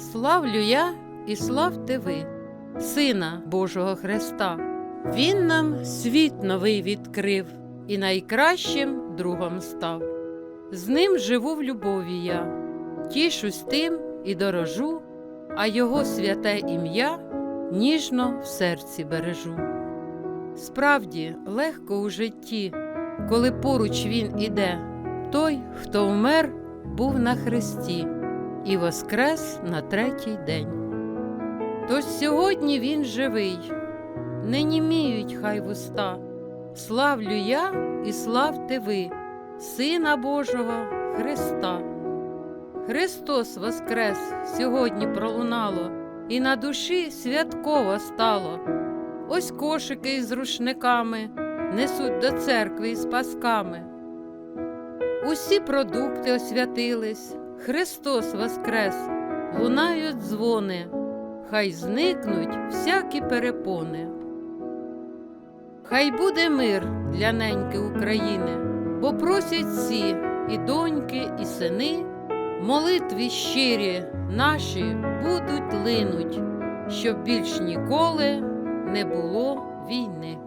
Славлю я і славте ви, Сина Божого Христа. Він нам світ новий відкрив і найкращим другом став. З ним живу в любові я, тішусь тим і дорожу, а його святе ім'я ніжно в серці бережу. Справді легко у житті, коли поруч він іде, той, хто вмер, був на хресті і воскрес на третій день. Тож сьогодні він живий, не німіють хай вуста, славлю я і славте ви, Сина Божого Христа. Христос воскрес сьогодні пролунало, і на душі святково стало. Ось кошики із рушниками несуть до церкви із пасками. Усі продукти освятились, Христос воскрес, лунають дзвони, хай зникнуть всякі перепони. Хай буде мир для неньки України, бо просять всі і доньки, і сини, молитві щирі наші будуть линуть, щоб більш ніколи не було війни.